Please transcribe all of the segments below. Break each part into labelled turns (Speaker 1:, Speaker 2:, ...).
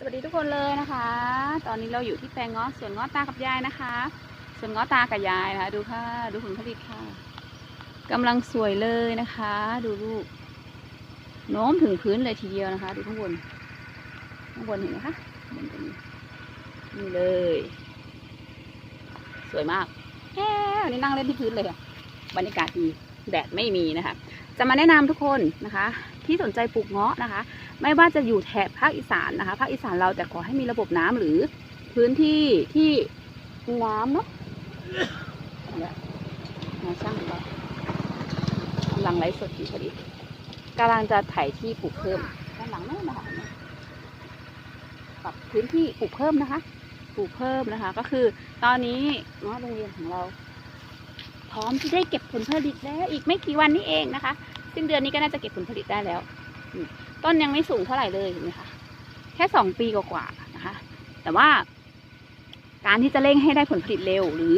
Speaker 1: สวัสดีทุกคนเลยนะคะ ตอนนี้เราอยู่ที่แปลงงาะสวนงาะตากับยายนะคะสวนงาะตากับยายนะคะดูค่ะ ดูผลผลิตค่ะกำลังสวยเลยนะคะ ดูลูกโน้มถึงพื้นเลยทีเดียวนะคะ ดูข้างบนข้างบนเห็นไหมคะบนตรงนี้นี่เลย สวยมากแค่วันนี้นั่งเล่นที่พื้นเลยบรรยากาศดีแดดไม่มีนะคะ จะมาแนะนำทุกคนนะคะ ที่สนใจปลูกเงาะนะคะ ไม่ว่าจะอยู่แถบภาคอีสานนะคะภาคอีสานเราแต่ขอให้มีระบบน้ำหรือพื้นที่ที่น้ำเนาะเนี่ยนายช่างเรากำลังไลฟ์สดอยู่พอดีกำลังจะไถที่ปลูกเพิ่มด้านหลังนู่นนะคะเห็นไหมปรับพื้นที่ปลูกเพิ่มนะคะ ปลูกเพิ่มนะคะ ก็คือ ตอนนี้เนาะโรงเรียนของเรา พร้อมที่ได้เก็บผลผลิตแล้วอีกไม่กี่วันนี้เองนะคะ สิ้นเดือนนี้ก็น่าจะเก็บผลผลิตได้แล้ว ต้นยังไม่สูงเท่าไหร่เลยเห็นไหมคะแค่สองปีกว่าๆนะคะ แต่ว่า การที่จะเร่งให้ได้ผลผลิตเร็ว หรือ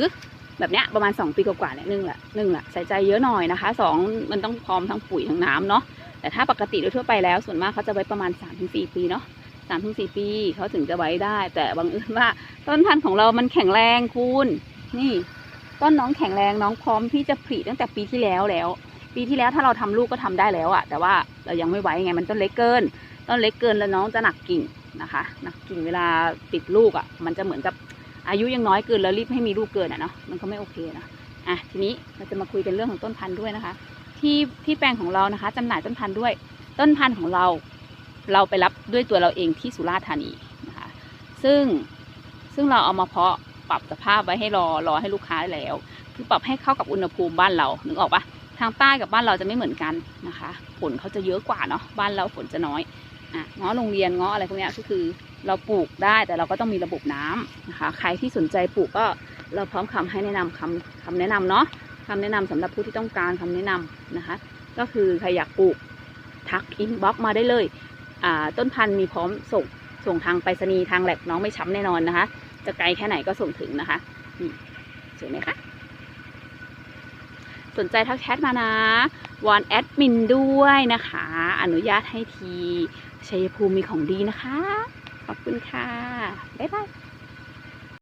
Speaker 1: แบบเนี้ยประมาณสองปีกว่าๆเนี่ยหนึ่งแหละหนึ่งแหละใส่ใจเยอะหน่อยนะคะสองมันต้องพร้อมทั้งปุ๋ยทั้งน้ำเนาะแต่ถ้าปกติโดยทั่วไปแล้วส่วนมากเขาจะไว้ประมาณสามถึงสี่ปีเนาะสามถึงสี่ปีเขาถึงจะไว้ได้ แต่บังเอิญว่าต้นพันธุ์ของเรามันแข็งแรงคุณ นี่ ต้นน้องแข็งแรงน้องพร้อมที่จะผลิตั้งแต่ปีที่แล้วแล้ว ปีที่แล้วถ้าเราทำลูกก็ทำได้แล้วอะแต่ว่าเรายังไม่ไหวไงมันต้นเล็กเกิน ต้นเล็กเกินแล้วน้องจะหนักกิ่งนะคะหนักกิ่งเวลาติดลูกอะมันจะเหมือนกับอายุยังน้อยเกินแล้วรีบให้มีลูกเกินอะเนาะมันก็ไม่โอเคนะอะทีนี้เราจะมาคุยกันเรื่องของต้นพันธุ์ด้วยนะคะ ที่ที่แปลงของเรานะคะจำหน่ายต้นพันธุ์ด้วย ต้นพันธุ์ของเราเราไปรับด้วยตัวเราเองที่สุราษฎร์ธานีนะคะ ซึ่งซึ่งเราเอามาเพาะปรับสภาพไว้ให้รอรอให้ลูกค้าแล้ว คือปรับให้เข้ากับอุณหภูมิบ้านเรานึกออกปะ ทางใต้กับบ้านเราจะไม่เหมือนกันนะคะฝนเขาจะเยอะกว่าเนาะบ้านเราฝนจะน้อยอะง้อโรงเรียนง้ออะไรพวกนี้ก็คือเราปลูกได้แต่เราก็ต้องมีระบบน้ำนะคะ ใครที่สนใจปลูกก็เราพร้อมคำให้แนะนำคำคำแนะนำเนาะคำแนะนำสำหรับผู้ที่ต้องการคำแนะนำนะคะ ก็คือใครอยากปลูกทักอินบ็อกมาได้เลยอ่าต้นพันธุ์มีพร้อมส่งส่งทางไปรษณีย์ทางแหลกน้องไม่ช้ำแน่นอนนะคะ จะไกลแค่ไหนก็ส่งถึงนะคะนี่สวยไหมคะ สนใจทักแชทมานะวอนแอดมินด้วยนะคะ อนุญาตให้ทีชัยภูมิมีของดีนะคะ ขอบคุณค่ะ บ๊ายบาย